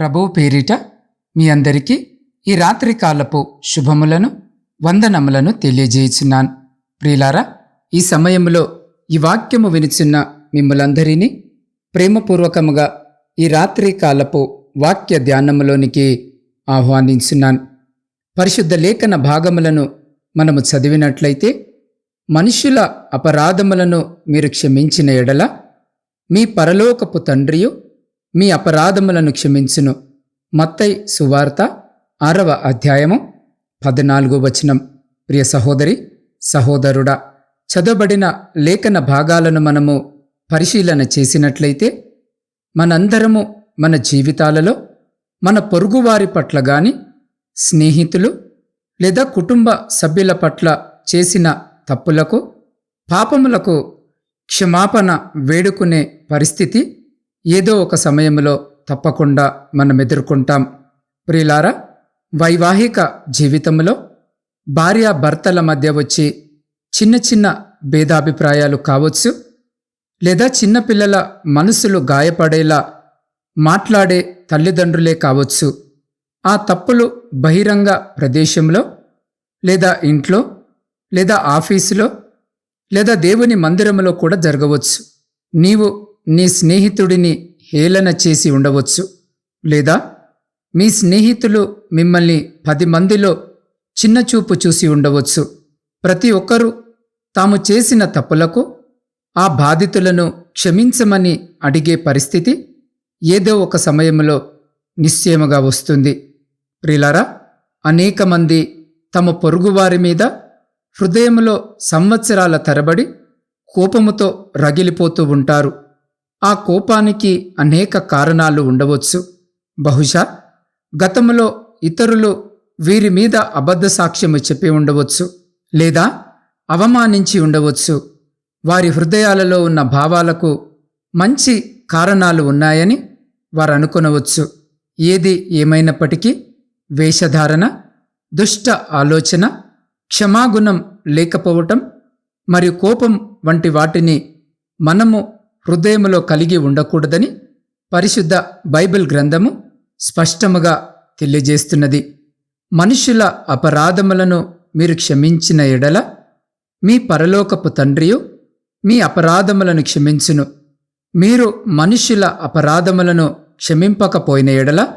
ప్రభువు పేరిట మీ అందరికీ ఈ రాత్రి కాలపు శుభములను వందనములను తెలియజేయుచున్నాను. ప్రియులారా ఈ సమయంలో ఈ వాక్యము వినిచున్న మిమ్మలందరినీ ప్రేమపూర్వకముగా ఈ రాత్రి కాలపు వాక్య ధ్యానములోనికి ఆహ్వానించున్నాను. పరిశుద్ధ లేఖన భాగములను మనము చదివినట్లయితే మనుషుల అపరాధములను మీరు క్షమించిన ఎడల మీ పరలోకపు తండ్రియు మీ అపరాధములను క్షమించును. మత్తై సువార్త ఆరవ అధ్యాయము పద్నాలుగో వచనం. ప్రియ సహోదరి సహోదరుడా చదవబడిన లేఖన భాగాలను మనము పరిశీలన చేసినట్లయితే మనందరము మన జీవితాలలో మన పొరుగువారి పట్ల గాని స్నేహితులు లేదా కుటుంబ సభ్యుల పట్ల చేసిన తప్పులకు పాపములకు క్షమాపణ వేడుకునే పరిస్థితి ఏదో ఒక సమయంలో తప్పకుండా మనం ఎదుర్కొంటాం. ప్రియులారా వైవాహిక జీవితంలో భార్యాభర్తల మధ్య వచ్చి చిన్న చిన్న భేదాభిప్రాయాలు కావచ్చు లేదా చిన్నపిల్లల మనసులు గాయపడేలా మాట్లాడే తల్లిదండ్రులే కావచ్చు. ఆ తప్పులు బహిరంగ ప్రదేశంలో లేదా ఇంట్లో లేదా ఆఫీసులో లేదా దేవుని మందిరంలో కూడా జరగవచ్చు. నీవు నీ స్నేహితుడిని హేళన చేసి ఉండవచ్చు. లేదా మీ స్నేహితులు మిమ్మల్ని పది మందిలో చిన్నచూపు చూసి ఉండవచ్చు. ప్రతి ఒక్కరూ తాము చేసిన తప్పులకు ఆ బాధితులను క్షమించమని అడిగే పరిస్థితి ఏదో ఒక సమయంలో నిశ్చయముగా వస్తుంది. ప్రిలారా అనేక మంది తమ పొరుగువారి మీద హృదయంలో సంవత్సరాల తరబడి కోపముతో రగిలిపోతూ ఉంటారు. ఆ కోపానికి అనేక కారణాలు ఉండవచ్చు. బహుశా గతంలో ఇతరులు వీరి మీద అబద్ధ సాక్ష్యము చెప్పి ఉండవచ్చు లేదా అవమానించి ఉండవచ్చు. వారి హృదయాలలో ఉన్న భావాలకు మంచి కారణాలు ఉన్నాయని వారు అనుకొనవచ్చు. ఏది ఏమైనప్పటికీ వేషధారణ దుష్ట ఆలోచన క్షమాగుణం లేకపోవటం మరియు కోపం వంటి వాటిని మనము హృదయములో కలిగి ఉండకూడదని పరిశుద్ధ బైబిల్ గ్రంథము స్పష్టముగా తెలియజేస్తున్నది. మనుషుల అపరాధములను మీరు క్షమించిన ఎడల మీ పరలోకపు తండ్రియు మీ అపరాధములను క్షమించును. మీరు మనుషుల అపరాధములను క్షమింపకపోయిన ఎడల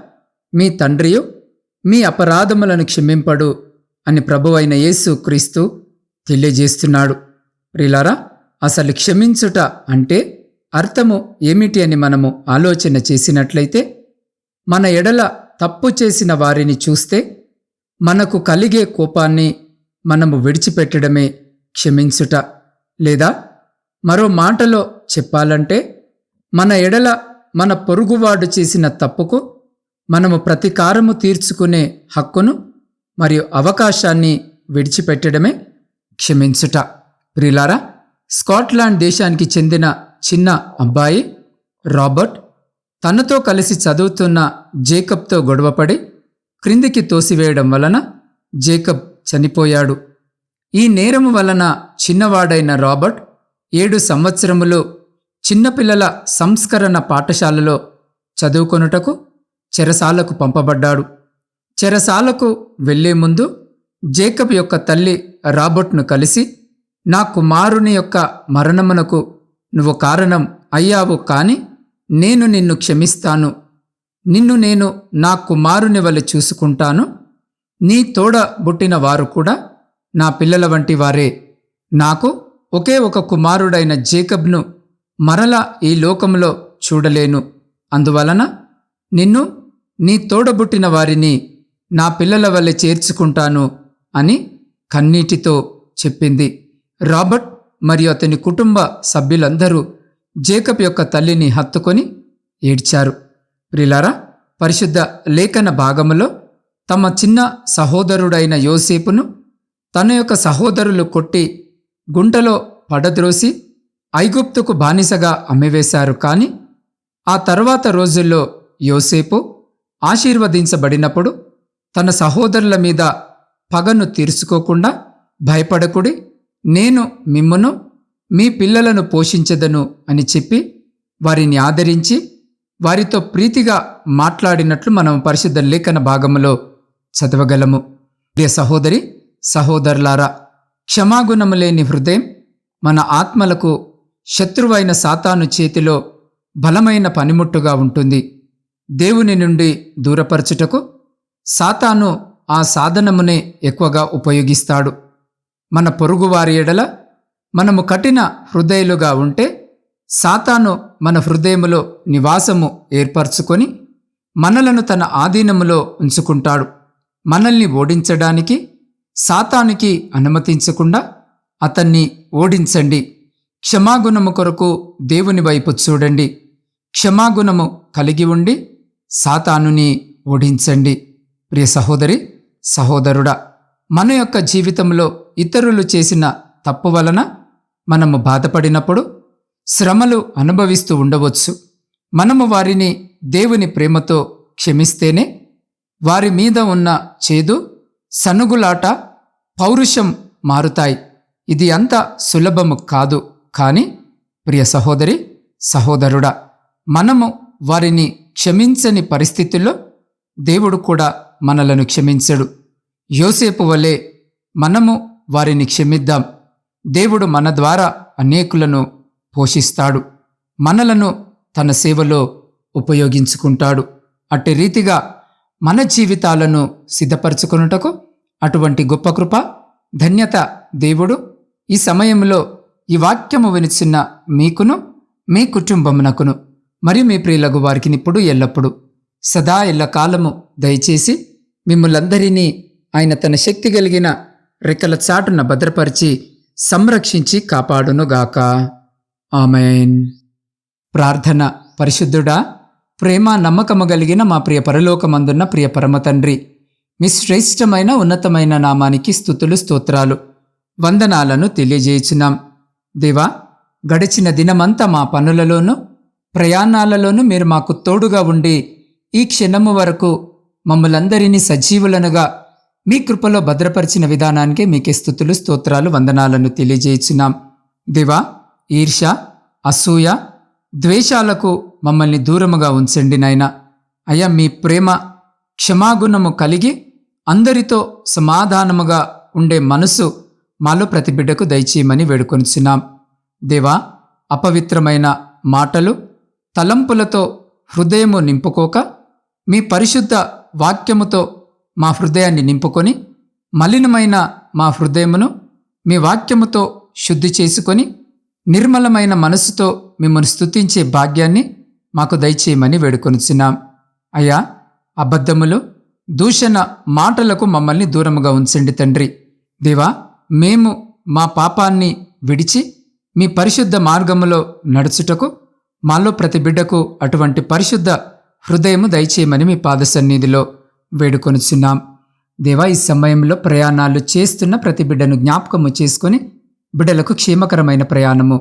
మీ తండ్రియు మీ అపరాధములను క్షమింపడు అని ప్రభువైన యేసు క్రీస్తు తెలియజేస్తున్నాడు. ప్రిలారా అసలు క్షమించుట అంటే అర్థము ఏమిటి అని మనము ఆలోచన చేసినట్లయితే మన ఎడల తప్పు చేసిన వారిని చూస్తే మనకు కలిగే కోపాన్ని మనము విడిచిపెట్టడమే క్షమించుట. లేదా మరో మాటలో చెప్పాలంటే మన ఎడల మన పొరుగువాడు చేసిన తప్పుకు మనము ప్రతీకారము తీర్చుకునే హక్కును మరియు అవకాశాన్ని విడిచిపెట్టడమే క్షమించుట. ప్రిలారా స్కాట్లాండ్ దేశానికి చెందిన చిన్న అబ్బాయి రాబర్ట్ తనతో కలిసి చదువుతున్న జేకబ్తో గొడవపడి క్రిందికి తోసివేయడం వలన జేకబ్ చనిపోయాడు. ఈ నేరము వలన చిన్నవాడైన రాబర్ట్ ఏడు సంవత్సరములు చిన్నపిల్లల సంస్కరణ పాఠశాలలో చదువుకొనుటకు చెరసాలకు పంపబడ్డాడు. చెరసాలకు వెళ్ళే ముందు జేకబ్ యొక్క తల్లి రాబర్ట్ను కలిసి నా కుమారుని యొక్క మరణమునకు నువ్వు కారణం అయ్యావు కాని నేను నిన్ను క్షమిస్తాను. నిన్ను నేను నా కుమారుని వలె చూసుకుంటాను. నీ తోడ బుట్టిన వారు కూడా నా పిల్లల వంటి వారే. నాకు ఒకే ఒక కుమారుడైన జేకబ్ను మరలా ఈ లోకంలో చూడలేను. అందువలన నిన్ను నీ తోడబుట్టిన వారిని నా పిల్లల వల్లే చేర్చుకుంటాను అని కన్నీటితో చెప్పింది. రాబర్ట్ మరియు అతని కుటుంబ సభ్యులందరూ జేకబ్ యొక్క తల్లిని హత్తుకొని ఏడ్చారు. ప్రిలారా పరిశుద్ధ లేఖన భాగములో తమ చిన్న సహోదరుడైన యోసేపును తన యొక్క సహోదరులు కొట్టి గుంటలో పడద్రోసి ఐగుప్తుకు బానిసగా అమ్మివేశారు. కాని ఆ తర్వాత రోజుల్లో యోసేపు ఆశీర్వదించబడినప్పుడు తన సహోదరుల మీద పగను తీర్చుకోకుండా భయపడకుడి నేను మిమ్మను మీ పిల్లలను పోషించదను అని చెప్పి వారిని ఆదరించి వారితో ప్రీతిగా మాట్లాడినట్లు మనం పరిశుద్ధ లేఖన భాగములో చదవగలము. ప్రియ సహోదరి సహోదరులారా క్షమాగుణము లేని హృదయం మన ఆత్మలకు శత్రువైన సాతాను చేతిలో బలమైన పనిముట్టుగా ఉంటుంది. దేవుని నుండి దూరపరచుటకు సాతాను ఆ సాధనమునే ఎక్కువగా ఉపయోగిస్తాడు. మన పొరుగువారి ఎడల మనము కఠిన హృదయులుగా ఉంటే సాతాను మన హృదయములో నివాసము ఏర్పరచుకొని మనలను తన ఆధీనములో ఉంచుకుంటాడు. మనల్ని ఓడించడానికి సాతానికి అనుమతించకుండా అతన్ని ఓడించండి. క్షమాగుణము కొరకు దేవుని వైపు చూడండి. క్షమాగుణము కలిగి ఉండి సాతానుని ఓడించండి. ప్రియ సహోదరి సహోదరుడా మన యొక్క జీవితంలో ఇతరులు చేసిన తప్పు వలన మనము బాధపడినప్పుడు శ్రమలు అనుభవిస్తూ ఉండవచ్చు. మనము వారిని దేవుని ప్రేమతో క్షమిస్తేనే వారి మీద ఉన్న చేదు సనుగులాట పౌరుషం మారుతాయి. ఇది అంత సులభము కాదు. కానీ ప్రియ సహోదరి సహోదరుడా మనము వారిని క్షమించని పరిస్థితుల్లో దేవుడు కూడా మనలను క్షమించడు. యోసేపు వలె మనము వారిని క్షమిద్దాం. దేవుడు మన ద్వారా అనేకులను పోషిస్తాడు. మనలను తన సేవలో ఉపయోగించుకుంటాడు. అట్టి రీతిగా మన జీవితాలను సిద్ధపరచుకొనుటకు అటువంటి గొప్ప కృప ధన్యత దేవుడు ఈ సమయంలో ఈ వాక్యము వినిచిన మీకును మీ కుటుంబమునకును మరియు మీ ప్రియులకు వారికి ఇప్పుడు ఎల్లప్పుడు సదా ఎల్ల కాలము దయచేసి మిమ్మల్ందరినీ ఆయన తన శక్తి కలిగిన రెక్కల చాటున భద్రపరిచి సంరక్షించి కాపాడునుగాక. ఆమెన్. ప్రార్థన పరిశుద్ధుడా ప్రేమ నమ్మకము కలిగిన మా ప్రియ పరలోకమందున్న ప్రియ పరమ తండ్రి మీ శ్రేష్టమైన ఉన్నతమైన నామానికి స్థుతులు స్తోత్రాలు వందనాలను తెలియజేయుచున్నాం. దేవా గడిచిన దినమంతా మా పనులలోనూ ప్రయాణాలలోనూ మీరు మాకు తోడుగా ఉండి ఈ క్షణము వరకు మమ్మలందరినీ సజీవులనుగా మీ కృపలో భద్రపరిచిన విధానానికి మీకే స్థుతులు స్తోత్రాలు వందనాలను తెలియజేయుచున్నాం. దివా ఈర్ష అసూయ ద్వేషాలకు మమ్మల్ని దూరముగా ఉంచండి నాయన. అయ్యా మీ ప్రేమ క్షమాగుణము కలిగి అందరితో సమాధానముగా ఉండే మనసు మాలో ప్రతి బిడ్డకు దయచేయమని వేడుకొనిచున్నాం. దేవా అపవిత్రమైన మాటలు తలంపులతో హృదయము నింపుకోక మీ పరిశుద్ధ వాక్యముతో మా హృదయాన్ని నింపుకొని మలినమైన మా హృదయమును మీ వాక్యముతో శుద్ధి చేసుకొని నిర్మలమైన మనసుతో మిమ్మల్ని స్థుతించే భాగ్యాన్ని మాకు దయచేయమని వేడుకొనిచున్నాం. అయ్యా అబద్ధములు దూషణ మాటలకు మమ్మల్ని దూరముగా ఉంచండి తండ్రి. దేవా మేము మా పాపాన్ని విడిచి మీ పరిశుద్ధ మార్గములో నడుచుటకు మాలో ప్రతి బిడ్డకు అటువంటి పరిశుద్ధ హృదయము దయచేయమని మీ పాద సన్నిధిలో వేడుకొనుచున్నాం దేవా ఈ సమయంలో ప్రయాణాలు చేస్తున్న ప్రతి బిడ్డను జ్ఞాపకము చేసుకొని బిడ్డలకు క్షేమకరమైన ప్రయాణము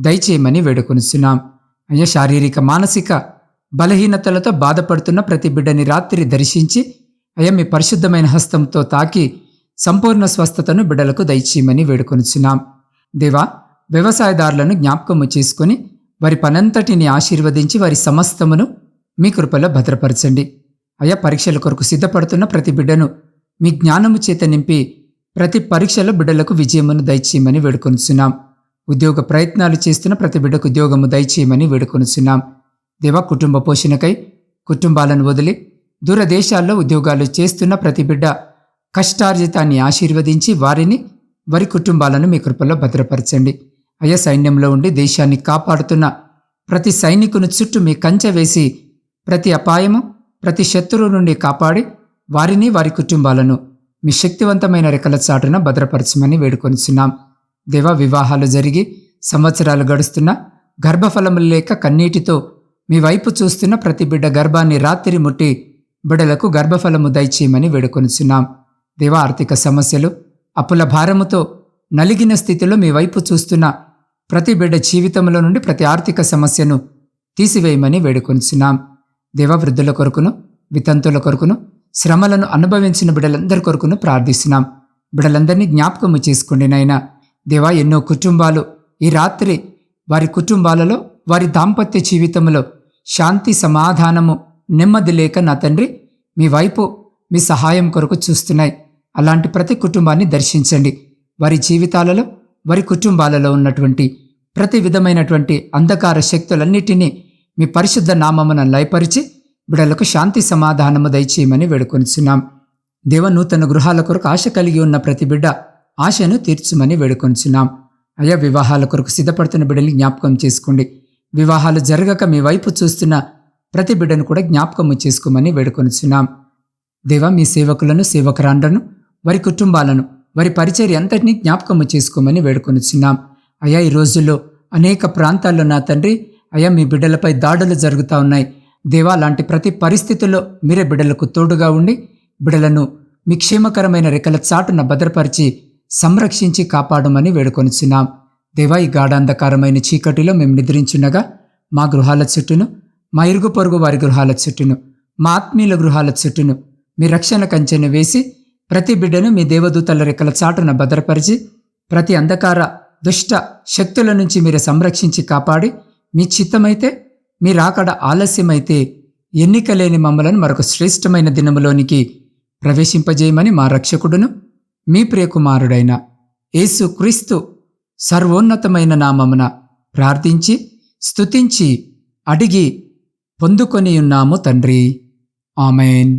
దయచేయమని వేడుకొనుచున్నాం అయ్యా శారీరక మానసిక బలహీనతలతో బాధపడుతున్న ప్రతి బిడ్డని రాత్రి దర్శించి అయ్యా మీ పరిశుద్ధమైన హస్తంతో తాకి సంపూర్ణ స్వస్థతను బిడ్డలకు దయచేయమని వేడుకొనుచున్నాం దేవా వ్యవసాయదారులను జ్ఞాపకము చేసుకొని వారి పనంతటిని ఆశీర్వదించి వారి సమస్తమును మీ కృపలో భద్రపరచండి. అయ్యా పరీక్షల కొరకు సిద్ధపడుతున్న ప్రతి బిడ్డను మీ జ్ఞానము చేత నింపి ప్రతి పరీక్షలో బిడ్డలకు విజయమును దయచేయమని వేడుకొనుచున్నాం. ఉద్యోగ ప్రయత్నాలు చేస్తున్న ప్రతి బిడ్డకు ఉద్యోగము దయచేయమని వేడుకొనుచున్నాం. దేవ కుటుంబ పోషణకై కుటుంబాలను వదిలి దూరదేశాల్లో ఉద్యోగాలు చేస్తున్న ప్రతి బిడ్డ కష్టార్జితాన్ని ఆశీర్వదించి వారిని వారి కుటుంబాలను మీ కృపలో భద్రపరచండి. అయ్యా సైన్యంలో ఉండి దేశాన్ని కాపాడుతున్న ప్రతి సైనికుని చుట్టూ మీ కంచె వేసి ప్రతి అపాయము ప్రతి శత్రువు నుండి కాపాడి వారిని వారి కుటుంబాలను మీ శక్తివంతమైన రెక్కల చాటున భద్రపరచమని వేడుకొనిచున్నాం. దేవ వివాహాలు జరిగి సంవత్సరాలు గడుస్తున్న గర్భఫలములు లేక కన్నీటితో మీ వైపు చూస్తున్న ప్రతి బిడ్డ గర్భాన్ని రాత్రి ముట్టి బిడ్డలకు గర్భఫలము దయచేయమని వేడుకొనిచున్నాం. దేవ ఆర్థిక సమస్యలు అప్పుల భారముతో నలిగిన స్థితిలో మీ వైపు చూస్తున్న ప్రతి బిడ్డ జీవితంలో నుండి ప్రతి ఆర్థిక సమస్యను తీసివేయమని వేడుకొనిచున్నాం. దేవవృద్ధుల కొరకును వితంతుల కొరకును శ్రమలను అనుభవించిన బిడలందరి కొరకును ప్రార్థిస్తున్నాం. బిడలందరినీ జ్ఞాపకము చేసుకోండి నాయనా. దేవా ఎన్నో కుటుంబాలు ఈ రాత్రి వారి కుటుంబాలలో వారి దాంపత్య జీవితంలో శాంతి సమాధానము నెమ్మది లేక నా తండ్రి మీ వైపు మీ సహాయం కొరకు చూస్తున్నాయి. అలాంటి ప్రతి కుటుంబాన్ని దర్శించండి. వారి జీవితాలలో వారి కుటుంబాలలో ఉన్నటువంటి ప్రతి విధమైనటువంటి అంధకార శక్తులన్నిటినీ మీ పరిశుద్ధ నామమున లయపరిచి బిడలకు శాంతి సమాధానము దయచేయమని వేడుకొనిచున్నాం. దేవ నూతన గృహాల కొరకు ఆశ కలిగి ఉన్న ప్రతి బిడ్డ ఆశను తీర్చుమని వేడుకొనిచున్నాం. అయా వివాహాల కొరకు సిద్ధపడుతున్న బిడ్డల్ని జ్ఞాపకం చేసుకోండి. వివాహాలు జరగక మీ వైపు చూస్తున్న ప్రతి బిడ్డను కూడా జ్ఞాపకము చేసుకోమని వేడుకొనిచున్నాం. దేవా మీ సేవకులను సేవకురాండ్రను వారి కుటుంబాలను వారి పరిచర్య అంతటినీ జ్ఞాపకము చేసుకోమని వేడుకొనిచున్నాం. అయా ఈ రోజుల్లో అనేక ప్రాంతాల్లో నా తండ్రి అయ్యా మీ బిడ్డలపై దాడులు జరుగుతూ ఉన్నాయి. దేవా లాంటి ప్రతి పరిస్థితుల్లో మీరే బిడ్డలకు తోడుగా ఉండి బిడ్డలను మీ క్షేమకరమైన రెక్కల చాటున భద్రపరిచి సంరక్షించి కాపాడమని వేడుకొనిచున్నాం. దేవా ఈ గాఢాంధకారమైన చీకటిలో మేము నిద్రించుండగా మా గృహాల చుట్టూను మా ఇరుగు పొరుగు వారి గృహాల చుట్టూను మా ఆత్మీయుల గృహాల చుట్టూను మీ రక్షణ కంచెను వేసి ప్రతి బిడ్డను మీ దేవదూతల రెక్కల చాటున భద్రపరిచి ప్రతి అంధకార దుష్ట శక్తుల నుంచి మీరు సంరక్షించి కాపాడి మీ చిత్తమైతే మీ రాకడ ఆలస్యమైతే ఎన్నిక లేని మమ్మలను మరొక శ్రేష్టమైన దినములోనికి ప్రవేశింపజేయమని మా రక్షకుడును మీ ప్రియకుమారుడైన యేసు క్రీస్తు సర్వోన్నతమైన నామమున ప్రార్థించి స్తుతించి అడిగి పొందుకొని ఉన్నాము తండ్రి. ఆమెన్.